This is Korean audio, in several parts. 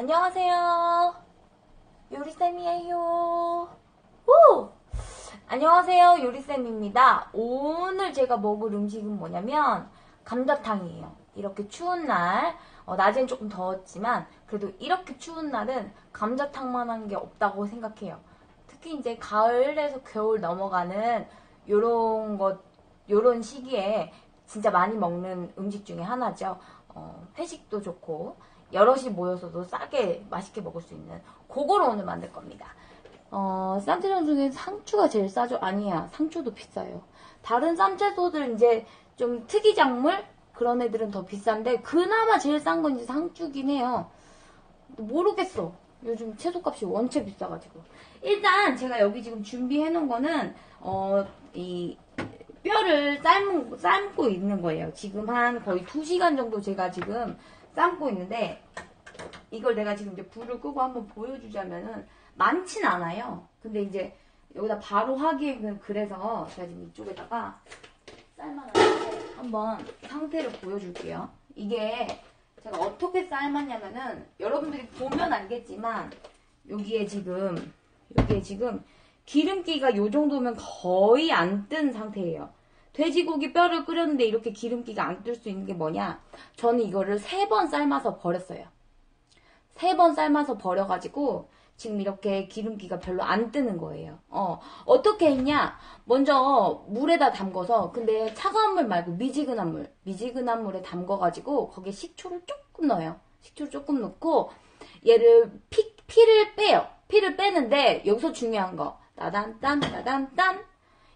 안녕하세요. 요리쌤이에요. 오! 안녕하세요. 요리쌤입니다. 오늘 제가 먹을 음식은 뭐냐면 감자탕이에요. 이렇게 추운 날, 어, 낮엔 조금 더웠지만 그래도 이렇게 추운 날은 감자탕만한 게 없다고 생각해요. 특히 이제 가을에서 겨울 넘어가는 요런 것, 요런 시기에 진짜 많이 먹는 음식 중에 하나죠. 어, 회식도 좋고 여럿이 모여서도 싸게 맛있게 먹을 수 있는 그거를 오늘 만들 겁니다. 어, 쌈채전 중에 상추가 제일 싸죠? 아니야. 상추도 비싸요. 다른 쌈채소들 이제 좀 특이작물? 그런 애들은 더 비싼데, 그나마 제일 싼 건 이제 상추긴 해요. 모르겠어. 요즘 채소값이 원체 비싸가지고. 일단 제가 여기 지금 준비해 놓은 거는, 어, 이, 뼈를 삶, 삶고 있는 거예요. 지금 한 거의 2시간 정도 제가 지금 삶고 있는데, 이걸 내가 지금 이제 불을 끄고 한번 보여주자면은 많진 않아요. 근데 이제 여기다 바로 하기에는 그래서 제가 지금 이쪽에다가 삶아놨는데 한번 상태를 보여줄게요. 이게 제가 어떻게 삶았냐면은 여러분들이 보면 알겠지만 여기에 지금 여기에 지금 기름기가 요 정도면 거의 안 뜬 상태예요. 돼지고기 뼈를 끓였는데 이렇게 기름기가 안 뜰 수 있는 게 뭐냐? 저는 이거를 세 번 삶아서 버렸어요. 세 번 삶아서 버려가지고 지금 이렇게 기름기가 별로 안 뜨는 거예요. 어, 어떻게 했냐? 먼저 물에다 담궈서, 근데 차가운 물 말고 미지근한 물, 미지근한 물에 담궈가지고 거기에 식초를 조금 넣어요. 식초를 조금 넣고 얘를 피, 피를 빼요. 피를 빼는데 여기서 중요한 거. 따단 딴, 따단 딴.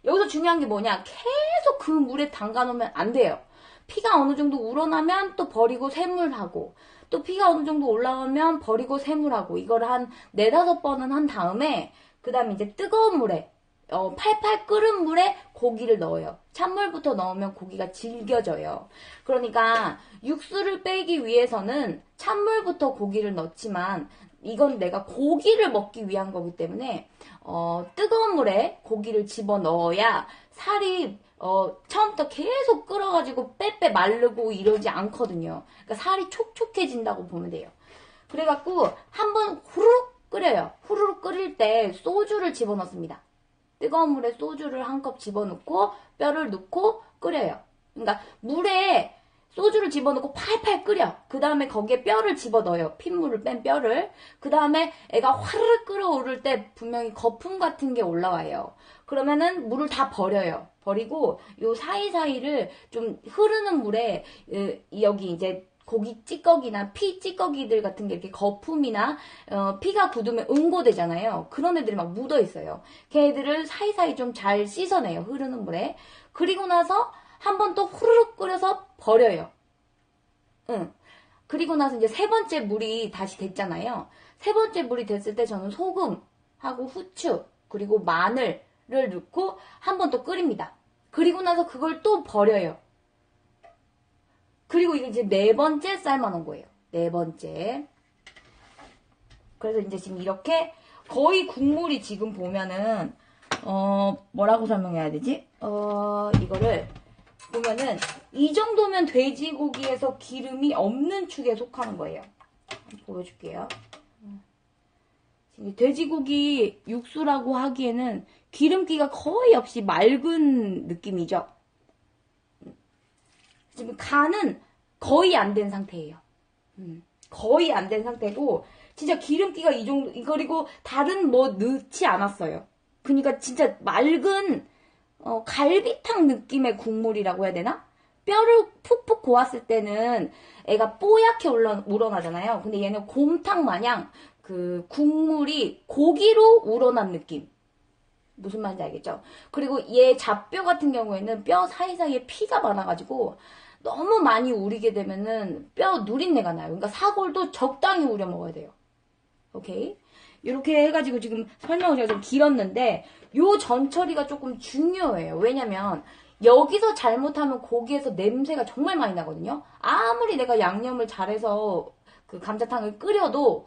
여기서 중요한 게 뭐냐? 계속 그 물에 담가 놓으면 안 돼요. 피가 어느 정도 우러나면 또 버리고 새물하고 또 피가 어느 정도 올라오면 버리고 새물하고 이걸 한 네다섯 번은 한 다음에 그 다음에 이제 뜨거운 물에 어, 팔팔 끓은 물에 고기를 넣어요. 찬물부터 넣으면 고기가 질겨져요. 그러니까 육수를 빼기 위해서는 찬물부터 고기를 넣지만 이건 내가 고기를 먹기 위한 거기 때문에 어, 뜨거운 물에 고기를 집어 넣어야 살이 어, 처음부터 계속 끓어가지고 빼빼 마르고 이러지 않거든요. 그러니까 살이 촉촉해진다고 보면 돼요. 그래갖고 한번 후루룩 끓여요. 후루룩 끓일 때 소주를 집어넣습니다. 뜨거운 물에 소주를 한 컵 집어넣고 뼈를 넣고 끓여요. 그러니까 물에 소주를 집어넣고 팔팔 끓여. 그 다음에 거기에 뼈를 집어넣어요. 핏물을 뺀 뼈를. 그 다음에 애가 화르르 끓어오를 때 분명히 거품 같은 게 올라와요. 그러면은 물을 다 버려요. 버리고 요 사이사이를 좀 흐르는 물에 여기 이제 고기 찌꺼기나 피 찌꺼기들 같은 게 이렇게 거품이나 어, 피가 굳으면 응고되잖아요. 그런 애들이 막 묻어 있어요. 걔들을 사이사이 좀 잘 씻어내요. 흐르는 물에. 그리고 나서 한 번 또 후루룩 끓여서 버려요. 응. 그리고 나서 이제 세 번째 물이 다시 됐잖아요. 세 번째 물이 됐을 때 저는 소금하고 후추 그리고 마늘을 넣고 한 번 또 끓입니다. 그리고 나서 그걸 또 버려요. 그리고 이게 이제 네 번째 삶아놓은 거예요. 네 번째. 그래서 이제 지금 이렇게 거의 국물이 지금 보면은 어 뭐라고 설명해야 되지? 어 이거를 보면은 이 정도면 돼지고기에서 기름이 없는 축에 속하는 거예요. 보여줄게요. 돼지고기 육수라고 하기에는 기름기가 거의 없이 맑은 느낌이죠. 지금 간은 거의 안 된 상태예요. 음, 거의 안 된 상태고 진짜 기름기가 이 정도 그리고 다른 뭐 넣지 않았어요. 그러니까 진짜 맑은 어, 갈비탕 느낌의 국물이라고 해야 되나? 뼈를 푹푹 고았을 때는 애가 뽀얗게 우러나잖아요. 근데 얘는 곰탕 마냥 그 국물이 고기로 우러난 느낌. 무슨 말인지 알겠죠? 그리고 얘 잡뼈 같은 경우에는 뼈 사이사이에 피가 많아가지고 너무 많이 우리게 되면은 뼈 누린내가 나요. 그러니까 사골도 적당히 우려 먹어야 돼요. 오케이? 이렇게 해가지고 지금 설명을 제가 좀 길었는데 요 전처리가 조금 중요해요. 왜냐면 여기서 잘못하면 고기에서 냄새가 정말 많이 나거든요. 아무리 내가 양념을 잘해서 그 감자탕을 끓여도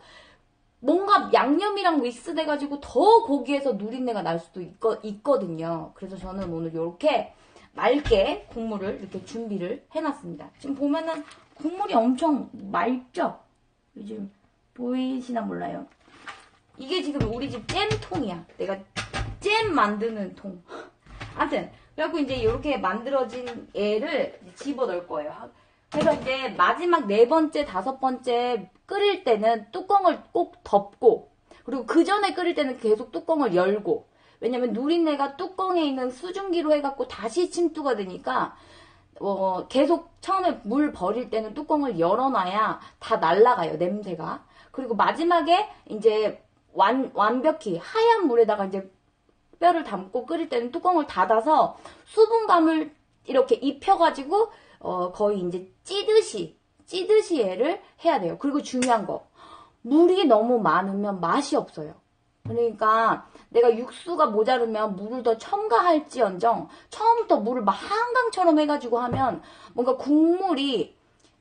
뭔가 양념이랑 믹스돼가지고 더 고기에서 누린내가 날 수도 있거, 있거든요. 그래서 저는 오늘 이렇게 맑게 국물을 이렇게 준비를 해놨습니다. 지금 보면은 국물이 엄청 맑죠? 요즘 보이시나 몰라요. 이게 지금 우리 집 잼통이야. 내가 잼 만드는 통. 아무튼 그래갖고 이제 이렇게 만들어진 애를 집어 넣을 거예요. 그래서 이제 마지막 네 번째, 다섯 번째 끓일 때는 뚜껑을 꼭 덮고 그리고 그 전에 끓일 때는 계속 뚜껑을 열고 왜냐면 누린내가 뚜껑에 있는 수증기로 해갖고 다시 침투가 되니까 어, 계속 처음에 물 버릴 때는 뚜껑을 열어놔야 다 날라가요, 냄새가. 그리고 마지막에 이제 완, 완벽히 하얀 물에다가 이제 뼈를 담고 끓일 때는 뚜껑을 닫아서 수분감을 이렇게 입혀가지고, 어, 거의 이제 찌듯이, 찌듯이 얘를 해야 돼요. 그리고 중요한 거. 물이 너무 많으면 맛이 없어요. 그러니까 내가 육수가 모자르면 물을 더 첨가할지언정 처음부터 물을 막 한강처럼 해가지고 하면 뭔가 국물이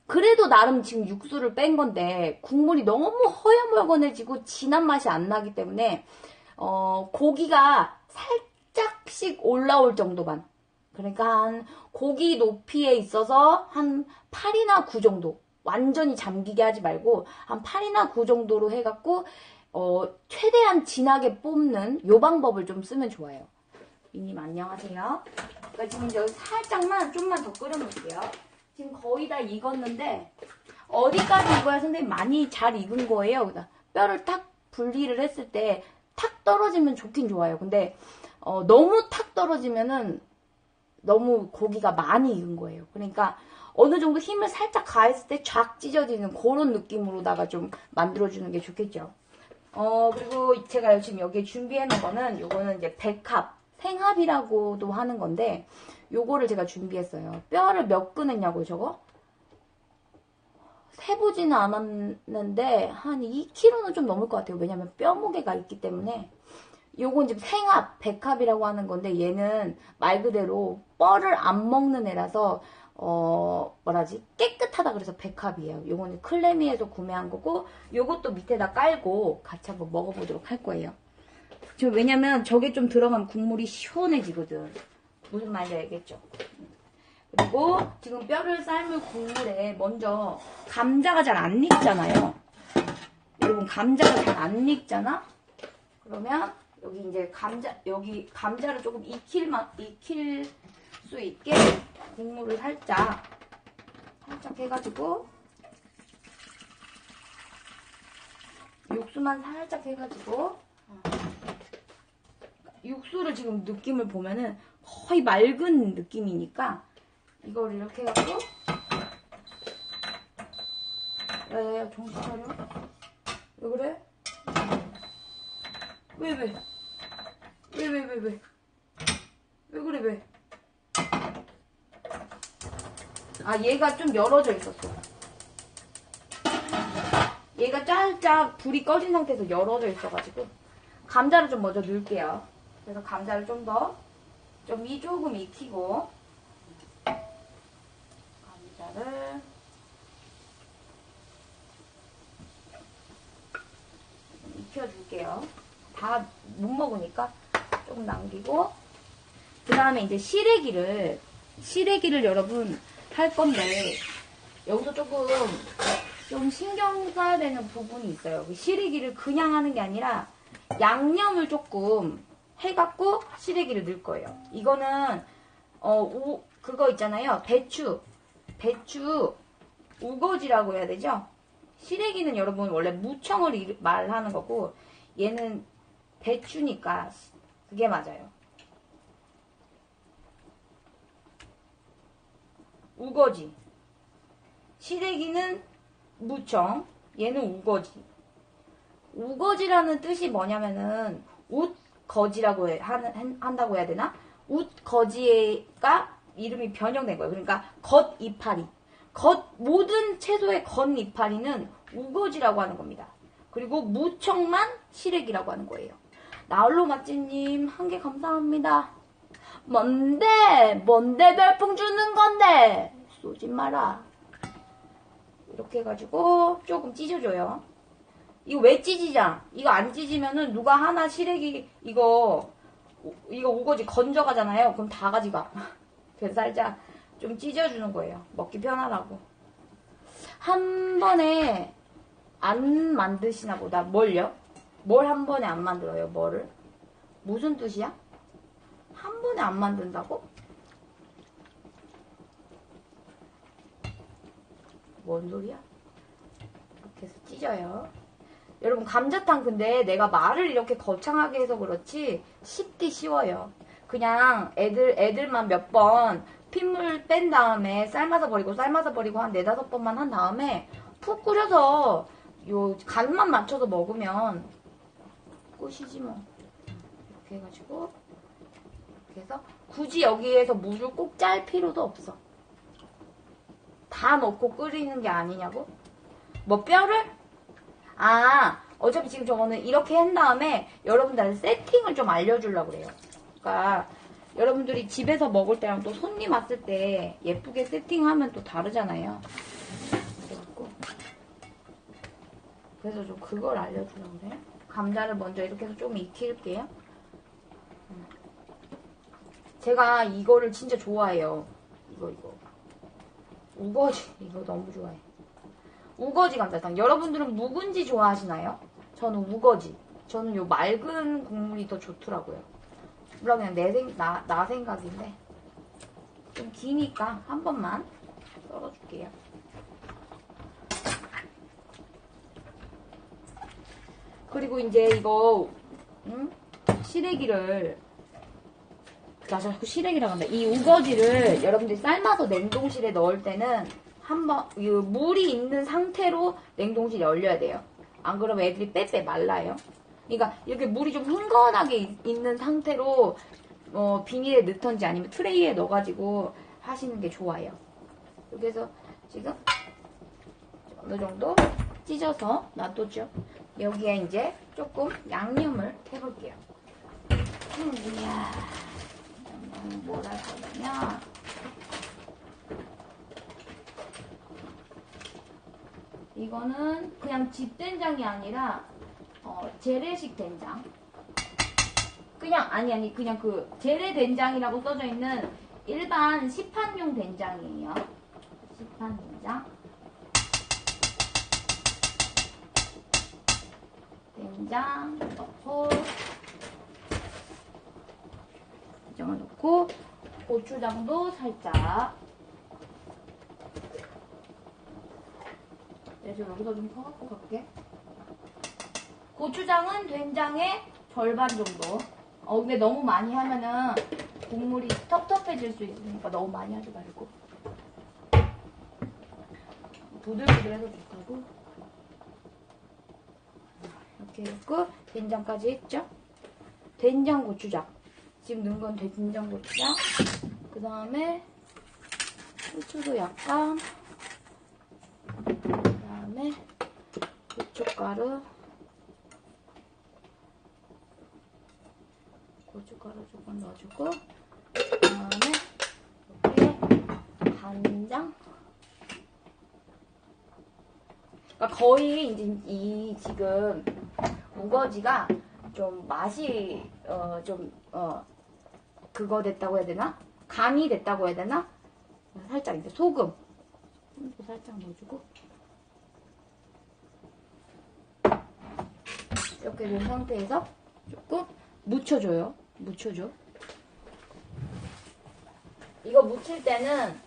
그래도 나름 지금 육수를 뺀 건데 국물이 너무 허여멀건해지고 진한 맛이 안 나기 때문에 어 고기가 살짝씩 올라올 정도만 그러니까 한 고기 높이에 있어서 한 8이나 9 정도 완전히 잠기게 하지 말고 한 8이나 9 정도로 해갖고 어, 최대한 진하게 뽑는 요 방법을 좀 쓰면 좋아요. 미님 안녕하세요. 그러니까 지금 여기 살짝만 좀만 더 끓여놓을게요. 지금 거의 다 익었는데 어디까지 익어야 선생님 많이 잘 익은 거예요. 뼈를 탁 분리를 했을 때 탁 떨어지면 좋긴 좋아요. 근데 어, 너무 탁 떨어지면은 너무 고기가 많이 익은 거예요. 그러니까 어느 정도 힘을 살짝 가했을 때 쫙 찢어지는 그런 느낌으로다가 좀 만들어주는 게 좋겠죠. 어, 그리고 제가 지금 여기 준비해 놓은 거는 요거는 이제 백합, 생합이라고도 하는 건데 요거를 제가 준비했어요. 뼈를 몇 끄느냐고요, 저거? 세보지는 않았는데 한 2kg는 좀 넘을 것 같아요. 왜냐면 뼈 무게가 있기 때문에 요건 지금 생합, 백합이라고 하는 건데 얘는 말 그대로 뻘을 안 먹는 애라서 어 뭐라지 깨끗하다 그래서 백합이에요. 요거는 클레미에서 구매한 거고 요것도 밑에다 깔고 같이 한번 먹어보도록 할 거예요. 저 왜냐면 저게 좀 들어가면 국물이 시원해지거든. 무슨 말인지 알겠죠? 그리고 지금 뼈를 삶을 국물에 먼저 감자가 잘 안 익잖아요. 여러분 감자가 잘 안 익잖아? 그러면 여기 이제 감자 여기 감자를 조금 익힐만 익힐 수 있게 국물을 살짝 살짝 해가지고 육수만 살짝 해가지고 어. 육수를 지금 느낌을 보면은 거의 맑은 느낌이니까 이걸 이렇게 해갖고 야야야 정신 차려 왜 그래? 왜 왜? 왜 왜 왜 왜? 왜 그래 왜? 아 얘가 좀 열어져 있었어 얘가 짤짝 불이 꺼진 상태에서 열어져 있어가지고 감자를 좀 먼저 넣을게요 그래서 감자를 좀더 좀이 조금 익히고 감자를 익혀줄게요 다 못 먹으니까 조금 남기고 그 다음에 이제 시래기를 시래기를 여러분 할 건데 여기서 조금 좀 신경 써야 되는 부분이 있어요. 그 시래기를 그냥 하는 게 아니라 양념을 조금 해갖고 시래기를 넣을 거예요. 이거는 어 우, 그거 있잖아요. 배추 배추 우거지라고 해야 되죠. 시래기는 여러분 원래 무청을 말하는 거고 얘는 배추니까 그게 맞아요. 우거지. 시래기는 무청, 얘는 우거지. 우거지라는 뜻이 뭐냐면은 웃 거지라고 해, 한, 한다고 해야 되나? 웃 거지가 이름이 변형된 거예요. 그러니까 겉 이파리. 겉 모든 채소의 겉 이파리는 우거지라고 하는 겁니다. 그리고 무청만 시래기라고 하는 거예요. 나홀로 맛집님 한 개 감사합니다. 뭔데? 뭔데 별풍 주는 건데? 쏘지 마라. 이렇게 해가지고 조금 찢어줘요. 이거 왜 찢이자? 이거 안 찢으면은 누가 하나 시래기 이거 이거 우거지 건져가잖아요. 그럼 다 가지가. 그래서 살짝 좀 찢어주는 거예요. 먹기 편하라고. 한 번에 안 만드시나 보다. 뭘요? 뭘 한 번에 안 만들어요? 뭐를? 무슨 뜻이야? 한 번에 안 만든다고? 뭔 소리야? 이렇게 해서 찢어요. 여러분 감자탕 근데 내가 말을 이렇게 거창하게 해서 그렇지 쉽디 쉬워요. 그냥 애들 애들만 몇 번 핏물 뺀 다음에 삶아서 버리고 삶아서 버리고 한 네다섯 번만 한 다음에 푹 끓여서 요 간만 맞춰서 먹으면 끝이지 뭐. 이렇게 해가지고 이렇게 해서 굳이 여기에서 물을 꼭 짤 필요도 없어. 다 넣고 끓이는 게 아니냐고? 뭐 뼈를? 아, 어차피 지금 저거는 이렇게 한 다음에 여러분들한테 세팅을 좀 알려주려고 그래요. 그러니까 여러분들이 집에서 먹을 때랑 또 손님 왔을 때 예쁘게 세팅하면 또 다르잖아요. 그래서 좀 그걸 알려주려고 그래요. 감자를 먼저 이렇게 해서 좀 익힐게요. 음. 제가 이거를 진짜 좋아해요. 이거 이거. 우거지 이거 너무 좋아해. 우거지 감자탕. 여러분들은 묵은지 좋아하시나요? 저는 우거지. 저는 요 맑은 국물이 더 좋더라고요. 물론 그냥 내 생, 나, 나 생각인데. 좀 기니까 한 번만 썰어줄게요. 그리고 이제 이거, 응? 시래기를, 나 자꾸 시래기라고 한다. 이 우거지를 여러분들이 삶아서 냉동실에 넣을 때는 한번 이 물이 있는 상태로 냉동실에 얼려야 돼요. 안 그러면 애들이 빼빼 말라요. 그러니까 이렇게 물이 좀 흥건하게 있- 있는 상태로 어, 비닐에 넣던지 아니면 트레이에 넣어가지고 하시는 게 좋아요. 해서 지금 어느 정도 찢어서 놔뒀죠. 여기에 이제 조금 양념을 해볼게요. 음, 이야, 양념은 뭘할 거냐면 이거는 그냥 집 된장이 아니라 어, 재래식 된장. 그냥 아니 아니 그냥 그 재래 된장이라고 써져 있는 일반 시판용 된장이에요. 시판 된장. 된장 넣고 된장을 넣고 고추장도 살짝 네, 저 여기다 좀 퍼갖고 갈게. 고추장은 된장의 절반 정도. 어, 근데 너무 많이 하면은 국물이 텁텁해질 수 있으니까 너무 많이 하지 말고. 부들부들해서 좋다고. 이렇게 넣고 된장까지 했죠? 된장 고추장. 지금 넣은 건 된장 고추장. 그 다음에 후추도 약간. 그다음에 고춧가루 고춧가루 조금 넣어주고 그다음에 여기에 간장. 그러니까 거의 이제 이 지금 우거지가 좀 맛이 어 좀 어 그거 됐다고 해야 되나? 간이 됐다고 해야 되나? 살짝 이제 소금. 살짝 넣어주고 이렇게 된 상태에서 조금 묻혀줘요. 묻혀줘. 이거 묻힐 때는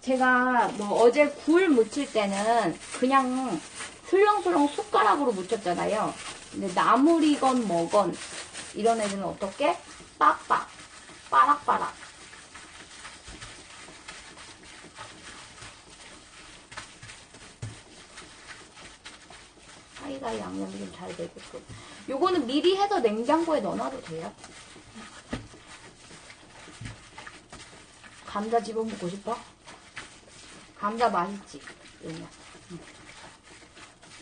제가 뭐 어제 굴 묻힐 때는 그냥 슬렁슬렁 숟가락으로 묻혔잖아요. 근데 나물이건 뭐건 이런 애들은 어떻게? 빡빡, 빠락빠락. 사이사이 양념이 좀 잘 되게끔. 요거는 미리 해서 냉장고에 넣어놔도 돼요. 감자 집어먹고 싶어? 감자 맛있지? 요냐.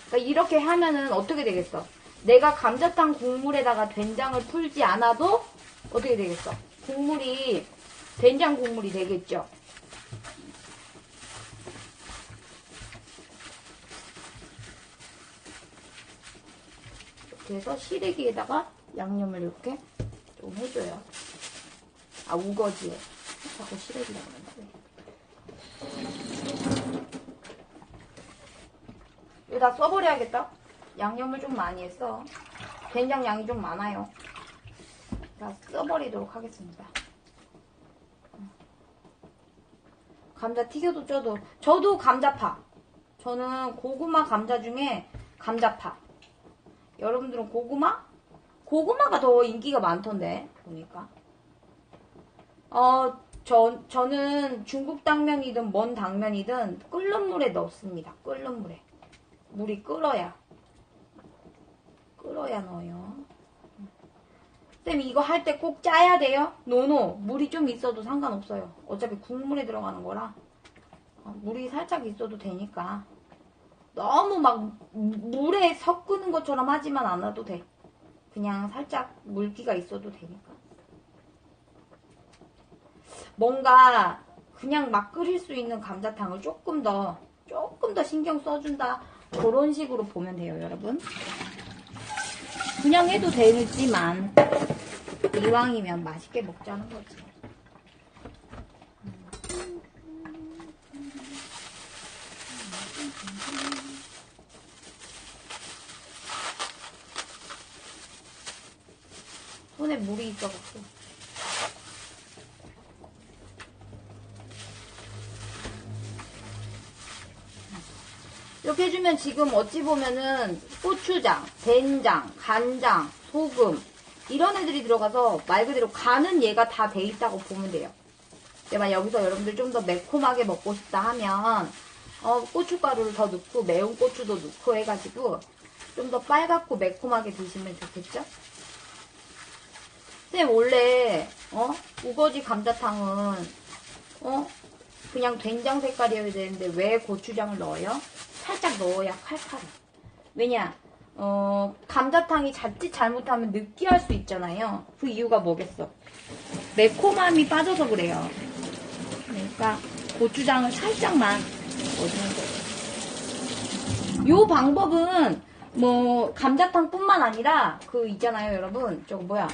그러니까 이렇게 하면은 어떻게 되겠어? 내가 감자탕 국물에다가 된장을 풀지 않아도 어떻게 되겠어? 국물이 된장 국물이 되겠죠? 해서 시래기에다가 양념을 이렇게 좀 해줘요. 아, 우거지에. 자꾸 시래기라고 그러는데. 이거 다 써버려야겠다. 양념을 좀 많이 했어. 된장 양이 좀 많아요. 다 써버리도록 하겠습니다. 감자 튀겨도 쪄도 저도 감자파. 저는 고구마 감자 중에 감자파. 여러분들은 고구마? 고구마가 더 인기가 많던데 보니까. 어, 저, 저는 중국 당면이든 뭔 당면이든 끓는 물에 넣습니다. 끓는 물에. 물이 끓어야. 끓어야 넣어요. 쌤, 이거 할 때 꼭 짜야 돼요? 노노. 물이 좀 있어도 상관없어요. 어차피 국물에 들어가는 거라. 어, 물이 살짝 있어도 되니까. 너무 막 물에 섞는 것처럼 하지만 않아도 돼. 그냥 살짝 물기가 있어도 되니까. 뭔가 그냥 막 끓일 수 있는 감자탕을 조금 더 조금 더 신경 써준다 그런 식으로 보면 돼요 여러분 그냥 해도 되지만 이왕이면 맛있게 먹자는 거지 손에 물이 있어갖고 이렇게 해주면 지금 어찌 보면은 고추장, 된장, 간장, 소금 이런 애들이 들어가서 말 그대로 간은 얘가 다 돼 있다고 보면 돼요. 내가 여기서 여러분들 좀 더 매콤하게 먹고 싶다 하면 어, 고춧가루를 더 넣고 매운 고추도 넣고 해가지고 좀 더 빨갛고 매콤하게 드시면 좋겠죠? 쌤 원래 어 우거지 감자탕은 어 그냥 된장 색깔이어야 되는데 왜 고추장을 넣어요? 살짝 넣어야 칼칼해. 왜냐? 어, 감자탕이 자칫 잘못하면 느끼할 수 있잖아요. 그 이유가 뭐겠어? 매콤함이 빠져서 그래요. 그러니까 고추장을 살짝만 넣어주는 거예요. 요 방법은 뭐 감자탕뿐만 아니라 그 있잖아요, 여러분. 저거 뭐야?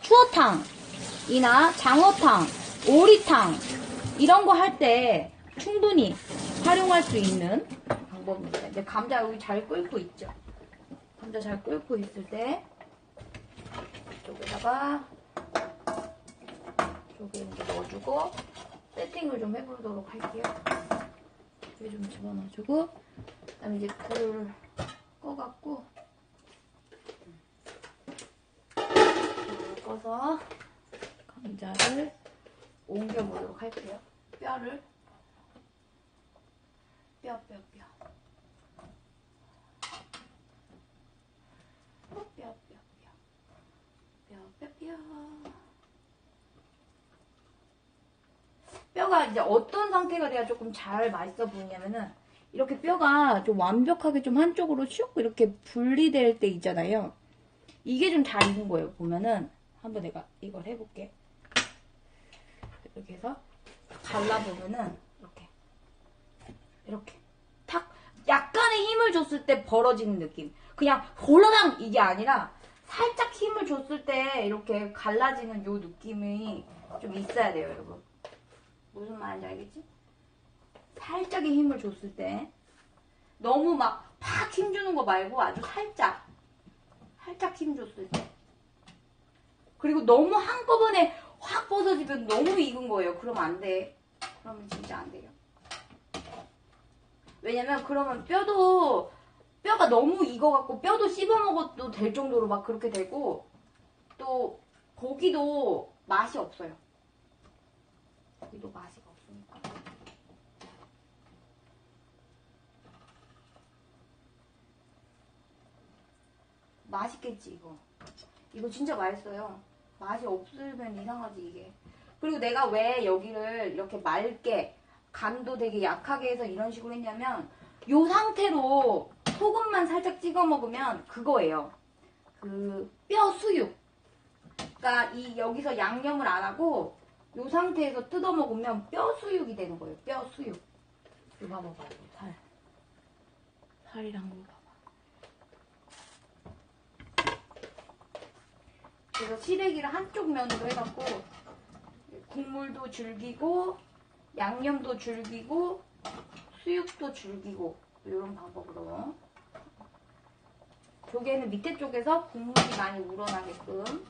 추어탕이나 장어탕, 오리탕 이런 거 할 때 충분히 활용할 수 있는 방법입니다. 이제 감자 여기 잘 끓고 있죠. 감자 잘 끓고 있을 때 이쪽에다가 이쪽에 이렇게 넣어주고 세팅을 좀 해보도록 할게요. 여기 좀 집어넣어주고 그다음에 이제 불을 꺼갖고 꺼서 감자를 옮겨 보도록 할게요. 뼈를 뼈, 뼈, 뼈. 뼈, 뼈, 뼈. 뼈, 뼈, 뼈. 뼈가 이제 어떤 상태가 돼야 조금 잘 맛있어 보이냐면은 이렇게 뼈가 좀 완벽하게 좀 한쪽으로 슉 이렇게 분리될 때 있잖아요. 이게 좀 잘 익은 거예요. 보면은 한번 내가 이걸 해볼게. 이렇게 해서 갈라보면은 이렇게 이렇게 탁 약간의 힘을 줬을 때 벌어지는 느낌. 그냥 홀라당 이게 아니라 살짝 힘을 줬을 때 이렇게 갈라지는 요 느낌이 좀 있어야 돼요, 여러분. 무슨 말인지 알겠지? 살짝의 힘을 줬을 때 너무 막 팍 힘주는 거 말고 아주 살짝 살짝 힘 줬을 때 그리고 너무 한꺼번에 확 벗어지면 너무 익은 거예요. 그러면 안 돼. 그러면 진짜 안 돼요. 왜냐면 그러면 뼈도 뼈가 너무 익어갖고 뼈도 씹어 먹어도 될 정도로 막 그렇게 되고 또 고기도 맛이 없어요. 고기도 맛이 없으니까. 맛있겠지 이거. 이거 진짜 맛있어요. 맛이 없으면 이상하지 이게. 그리고 내가 왜 여기를 이렇게 맑게 간도 되게 약하게 해서 이런 식으로 했냐면 요 상태로 소금만 살짝 찍어 먹으면 그거예요. 그 뼈 수육. 그러니까 이 여기서 양념을 안 하고 요 상태에서 뜯어 먹으면 뼈 수육이 되는 거예요. 뼈 수육. 이거. 이거 살. 살이랑 이거 봐봐. 그래서 시래기를 한쪽 면으로 해갖고 국물도 즐기고 양념도 즐기고 수육도 즐기고 이런 방법으로 조개는 밑에 쪽에서 국물이 많이 우러나게끔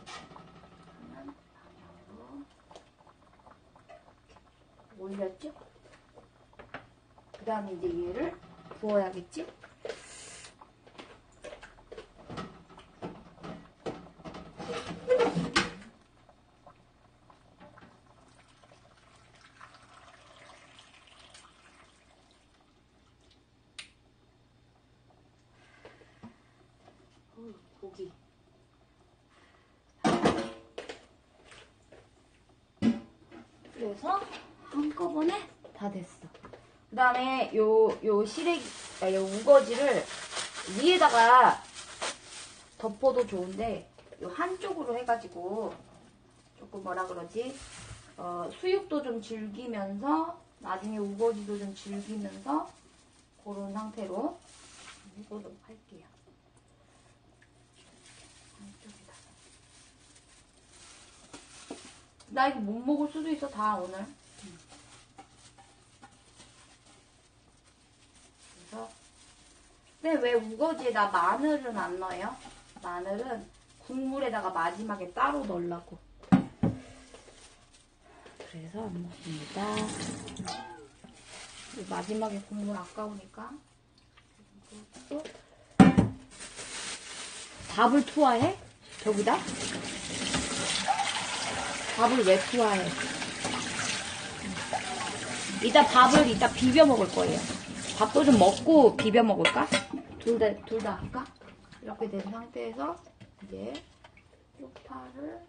올렸죠? 그 다음에 이제 얘를 부어야겠지? 어우, 고기. 그래서 한꺼번에 다 됐어. 그 다음에 요, 요 시래기, 아, 요 우거지를 위에다가 덮어도 좋은데, 요 한쪽으로 해가지고, 조금 뭐라 그러지, 어, 수육도 좀 즐기면서, 나중에 우거지도 좀 즐기면서, 그런 상태로 해보도록 할게요. 한쪽에다가. 나 이거 못 먹을 수도 있어, 다 오늘. 그래서 근데 왜 우거지에다 마늘은 안 넣어요? 마늘은 국물에다가 마지막에 따로 넣으려고 그래서 안 넣습니다 마지막에 국물 아까우니까 또 밥을 투하해? 저기다? 밥을 왜 투하해? 이따 밥을 이따 비벼 먹을 거예요. 밥도 좀 먹고 비벼 먹을까? 둘 다, 둘 다 할까? 이렇게 된 상태에서 이제 쪽파를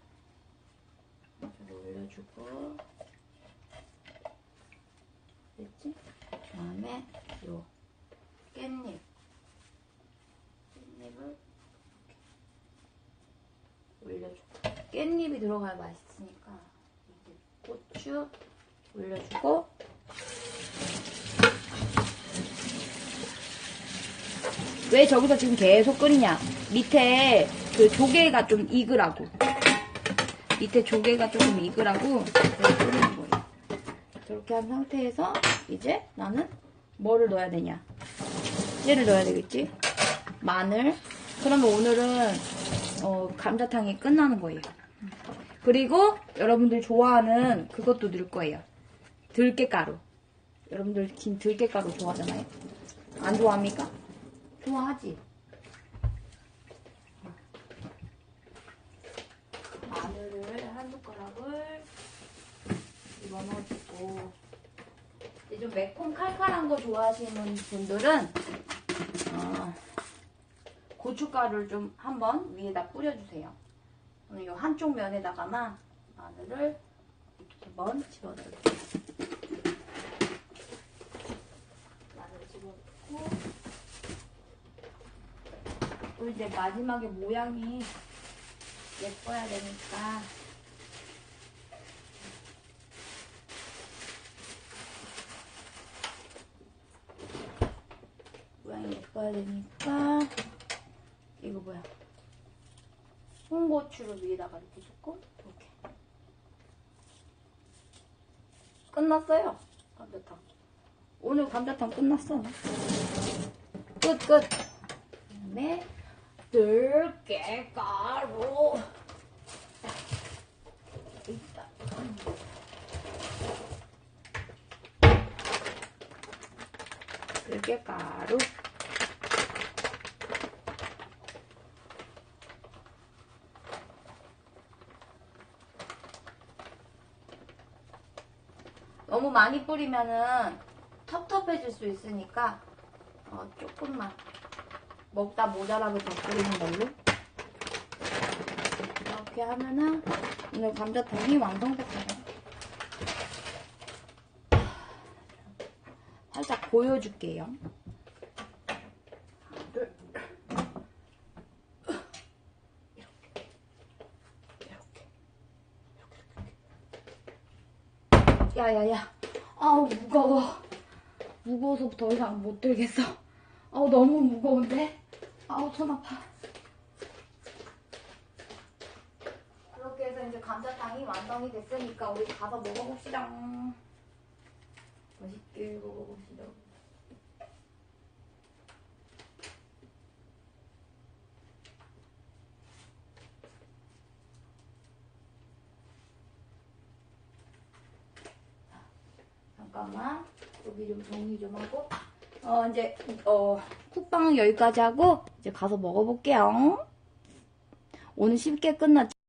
올려주고 됐지? 그 다음에 요 깻잎 깻잎을 올려주고 깻잎이 들어가야 맛있으니까 이제 고추 올려주고 왜 저기서 지금 계속 끓이냐? 밑에 그 조개가 좀 익으라고. 밑에 조개가 조금 익으라고 끓이는 거예요. 저렇게 한 상태에서 이제 나는 뭐를 넣어야 되냐? 얘를 넣어야 되겠지? 마늘. 그러면 오늘은 어, 감자탕이 끝나는 거예요. 그리고 여러분들 좋아하는 그것도 넣을 거예요. 들깨가루. 여러분들 긴 들깨가루 좋아하잖아요. 안 좋아합니까? 좋아하지? 마늘을 한 숟가락을 집어 넣어주고 이제 좀 매콤 칼칼한 거 좋아하시는 분들은 어, 고춧가루를 좀 한번 위에다 뿌려주세요. 저는 이 한쪽 면에다가만 마늘을 이렇게 한번 집어넣을게요. 마늘 집어넣고 또 이제 마지막에 모양이 예뻐야 되니까. 모양이 예뻐야 되니까. 이거 뭐야? 홍고추를 위에다가 이렇게 줬고 이렇게 끝났어요. 감자탕. 오늘 감자탕 끝났어. 끝끝. 그다음에 들깨가루 있다. 들깨가루 너무 많이 뿌리면은 텁텁해질 수 있으니까 어, 조금만 먹다 모자라게 더 뿌리는 걸로 이렇게 하면은 오늘 감자탕이 완성됐어요. 살짝 보여줄게요. 하나, 둘. 이렇게. 이렇게. 이렇게. 야야야. 아우 무거워. 무거워서 더 이상 못 들겠어. 아우 너무 무거운데? 아우 손 아파. 그렇게 해서 이제 감자탕이 완성이 됐으니까 우리 가서 먹어봅시다. 맛있게 먹어봅시다. 잠깐만 여기 좀 정리 좀 하고 어 이제 어 쿡방은 여기까지 하고 이제 가서 먹어볼게요. 오늘 쉽게 끝났죠.